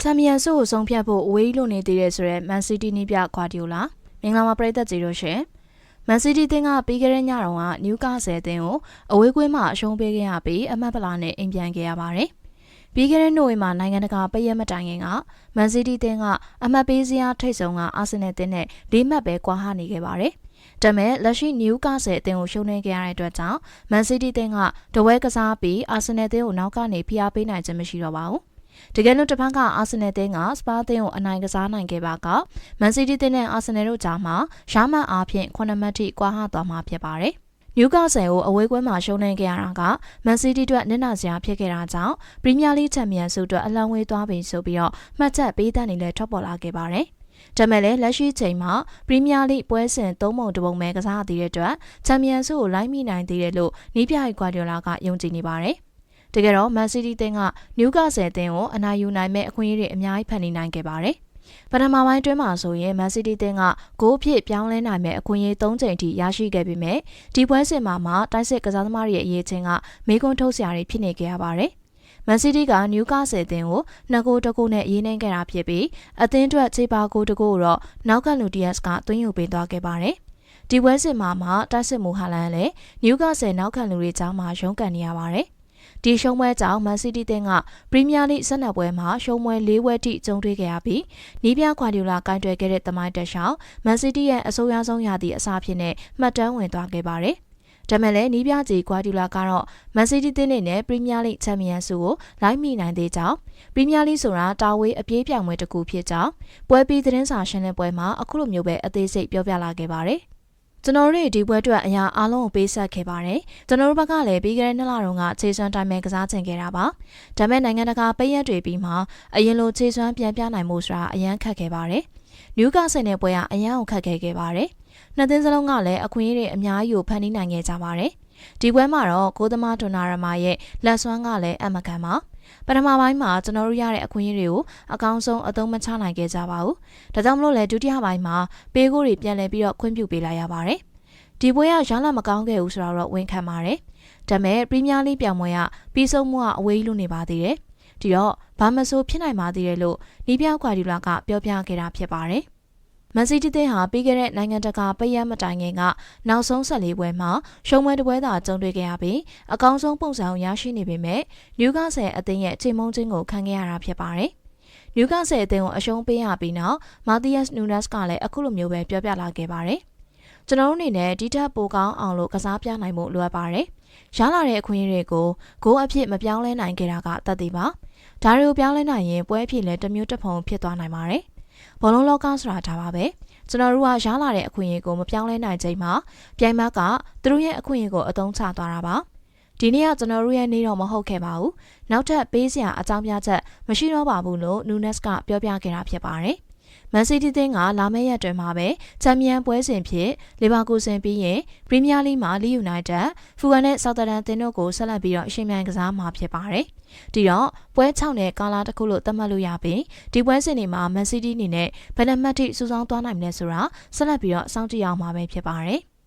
ချန်ပီယံဆုကိုဆုံးဖြတ်ဖို့အဝေးလို့နေသေးတယ်ဆိုတော့မန်စီးတီးနီးပြကွာဒီယိုလာမင်္ဂလာပါပရိသတ်ကြီးတို့ရှင်မန်စီးတီးတင်းကပြီးခဲ့တဲ့ညတုန်းကနျူကာဆယ်တင်းကိုအဝေးကွင်းမှာအရှုံးပေးခဲ့ရပြီးအမတ်ပလာနဲ့အိမ်ပြန်ခဲ့ရပါတယ်ပြီးခဲ့တဲ့နိုဝင်ဘာနိုင်ငံတကာပရက်မတိုင်ခင်ကမန်စီးတီးတင်းကအမတ်ပေးစရာထိတ်ဆုံးကအာဆင်နယ်တင်းနဲ့၄မှတ်ပဲကွာဟနေခဲ့ပါတယ်ဒါမဲ့လက်ရှိနျူကာဆယ်အသင်းကိုရှုံးနေခဲ့ရတဲ့အတွက်ကြောင့်မန်စီးတီးအသင်းကတဝဲကစားပြီးအာဆင်နယ်အသင်းကိုနောက်ကနေဖိအားပေးနိုင်ခြင်းမရှိတော့ပါဘူး။ တကယ်လို့တစ်ဖက်ကအာဆင်နယ်အသင်းကစပါးအသင်းကိုအနိုင်ကစားနိုင်ခဲ့ပါကမန်စီးတီးအသင်းနဲ့အာဆင်နယ်တို့ကြားမှာရှားမှန်အားဖြင့်9မှတ်ထိကွာဟသွားမှာဖြစ်ပါတယ်။နျူကာဆယ်ကိုအဝေးကွင်းမှာရှုံးနေခဲ့ရတာကမန်စီးတီးအတွက်နစ်နာစရာဖြစ်ခဲ့တာကြောင့်ပရီးမီးယားလိချန်ပီယံဆုအတွက်အလံဝေးသွားပြီဆိုပြီးတော့မှတ်ချက်ပေးတဲ့နေလဲထွက်ပေါ်လာခဲ့ပါတယ်။ဒါမဲ့လည်းလက်ရှိချိန်မှာပရီးမီးယားလိပွဲစဉ်၃ပုံတပုံပဲကစားသေးတဲ့အတွက်ချန်ပီယံဆုကိုလိုက်မိနိုင်သေးတယ်လို့နီးပြိုင်ကွာဒီယိုလာကယုံကြည်နေပါတယ်။ တကယ်တော့မန်စီးတီးတင်းကနျူကာဆယ်တင်းကိုအနိုင်ယူနိုင်မဲ့အခွင့်အရေးတွေအများကြီးဖန်တီးနိုင်ခဲ့ပါတယ်။ပထမပိုင်းတွင်းမှာဆိုရင်မန်စီးတီးတင်းကဂိုးဖြစ်ပြောင်းလဲနိုင်မဲ့အခွင့်အရေး၃ချိန်ထိရရှိခဲ့ပေမဲ့ဒီပွဲစဉ်မှာမှတိုက်စစ်ကစားသမားတွေရဲ့အရေးချင်းကမေးခွန်းထုတ်စရာတွေဖြစ်နေခဲ့ရပါတယ်။မန်စီးတီးကနျူကာဆယ်အသင်းကိုနှစ်ဂိုးတစ်ဂိုးနဲ့ရေးနှိမ်ခဲ့တာဖြစ်ပြီးအသင်းအတွက်ခြေပါဂိုးတစ်ဂိုးတော့နောက်ကလူဒီယက်စ်ကသွင်းယူပေးသွားခဲ့ပါတယ်။ဒီပွဲစဉ်မှာမှတိုက်စစ်မူဟာလန်လည်းနျူကာဆယ်နောက်ခံလူတွေကြားမှာရုန်းကန်နေရပါတယ်။ ဒီရှုံးပွဲကြောင့်မန်စီးတီးတင်းကပရီးမီးယားလိဆက်နက်ပွဲမှာရှုံးပွဲ၄ဝက်ထိကျုံတွေ့ခဲ့ရပြီးနီးပြခွာဒီယိုလာကင်တွယ်ခဲ့တဲ့တမိုင်းတက်ရှောင်းမန်စီးတီးရဲ့အဆိုးရွားဆုံးရာသီအစားဖြစ်နဲ့မှတ်တမ်းဝင်သွားခဲ့ပါတယ်။ဒါမဲ့လည်းနီးပြကြီးဂွာဒီလာကတော့မန်စီးတီးတင်းနဲ့ပရီးမီးယားလိချန်ပီယံဆုကိုလိုက်မိနိုင်သေးကြောင်းပရီးမီးယားလိဆိုတာတာဝေးအပြေးပြောင်ပွဲတစ်ခုဖြစ်ကြောင်းပွဲပြီးသတင်းစာရှင်းလင်းပွဲမှာအခုလိုမျိုးပဲအသေးစိတ်ပြောပြလာခဲ့ပါတယ် ကျွန်တော်တို့ဒီပွဲအတွက်အရာအားလုံးကိုပေးဆက်ခဲ့ပါတယ်ကျွန်တော်တို့ဘက်ကလည်းပြီးခဲ့တဲ့နှစ်လတုန်းကခြေစွမ်းတိုင်းမဲ့ကစားချင်ခဲ့တာပါဒါမဲ့နိုင်ငံတကာပေးရက်တွေပြီးမှအရင်လိုခြေစွမ်းပြန်ပြနိုင်မှုဆိုတာအရန်ခက်ခဲ့ပါတယ်နျူကာဆယ်နယ်ပွဲကအရန်ကိုခက်ခဲခဲ့ပါတယ်နှစ်သင်းစလုံးကလည်းအခွင့်အရေးတွေအများကြီးကိုဖန်တီးနိုင်ခဲ့ကြပါတယ်။ဒီပွဲမှာတော့ကိုသမားဒွန်နာရမာရဲ့လက်စွမ်းကလည်းအမကန်ပါ။ ပထမပိုင်းမှာကျွန်တော်တို့ရတဲ့အခွင့်အရေးတွေကိုအကောင်းဆုံးအသုံးမချနိုင်ခဲ့ကြပါဘူး။ဒါကြောင့်မလို့လေဒုတိယပိုင်းမှာပေးကိုတွေပြန်လည်ပြီးတော့ခွင့်ပြုပေးလိုက်ရပါတယ်။ဒီပွဲကရလမကောင်းခဲ့ဘူးဆိုတော့ဝန်ခံပါတယ်။ဒါပေမဲ့ပရီးမီးယားလိပြိုင်ပွဲကပြီးဆုံးမှုကအဝေးလို့နေပါသေးတယ်။ဒီတော့ဘာမဆိုဖြစ်နိုင်ပါသေးတယ်လို့နီးပြကွာဒီလာကပြောပြခဲ့တာဖြစ်ပါတယ်။ မန်စီးတီးသင်းဟာပြီးခဲ့တဲ့နိုင်ငံတကာပရမတိုင်ခင်ကနောက်ဆုံးဆက်လေးပွဲမှာရှုံးပွဲတစ်ပွဲသာကျုံတွေ့ခဲ့ရပြီးအကောင်းဆုံးပုံစံကိုရရှိနေပေမဲ့နျူကာဆယ်အသင်းရဲ့ချိန်မုံချင်းကိုခံခဲ့ရတာဖြစ်ပါတယ်။နျူကာဆယ်အသင်းကိုအရှုံးပေးရပြီးနောက်မာသီယက်စ်နူနက်စ်ကလည်းအခုလိုမျိုးပဲပြောပြလာခဲ့ပါတယ်။ကျွန်တော်တို့အနေနဲ့ဒီထက်ပိုကောင်းအောင်လို့ကစားပြနိုင်မှုလိုအပ်ပါတယ်။ရလာတဲ့အခွင့်အရေးတွေကိုဂိုးအဖြစ်မပြောင်းလဲနိုင်ခဲ့တာကတတ်သိပါ။ဒါတွေကိုပြောင်းလဲနိုင်ရင်ပွဲအဖြစ်လည်းတမျိုးတစ်ဖုံဖြစ်သွားနိုင်ပါတယ်။ ဘောလုံးလောကဆိုတာဒါပါပဲကျွန်တော်တို့ကရားလာတဲ့အခွင့်အရေးကိုမပြောင်းလဲနိုင်ချိန်မှာပြိုင်မကသူတို့ရဲ့အခွင့်အရေးကိုအသုံးချသွားတာပါဒီနေ့ကကျွန်တော်တို့ရဲ့နေ့တော့မဟုတ်ခဲ့ပါဘူးနောက်ထပ်ပေးစရာအကြောင်းပြချက်မရှိတော့ပါဘူးလို့နူနက်စ်ကပြောပြခဲ့တာဖြစ်ပါတယ် မန်စီးတီးသင်းကလာမယ့်ရက်တွင်မှာပဲချန်ပီယံပွဲစဉ်ဖြစ်လီဗာပူးဆင်ပြီးရင်ပရီးမီးယားလိမှာလီယူနိုက်တက်ဖူဂန်နဲ့ဆောက်တာဒန်သင်းတို့ကိုဆက်လက်ပြီးတော့အရှင်မြန်ကစားမှာဖြစ်ပါတယ်။ဒီတော့ပွဲ6နဲ့ကာလာတစ်ခုလို့သတ်မှတ်လို့ရပြီးဒီပွဲစဉ်တွေမှာမန်စီးတီးအနေနဲ့ဘယ်နှမှတ်ထိစူးစောင်းသွားနိုင်မလဲဆိုတာဆက်လက်ပြီးတော့စောင့်ကြည့်အောင်မှာပဲဖြစ်ပါတယ်။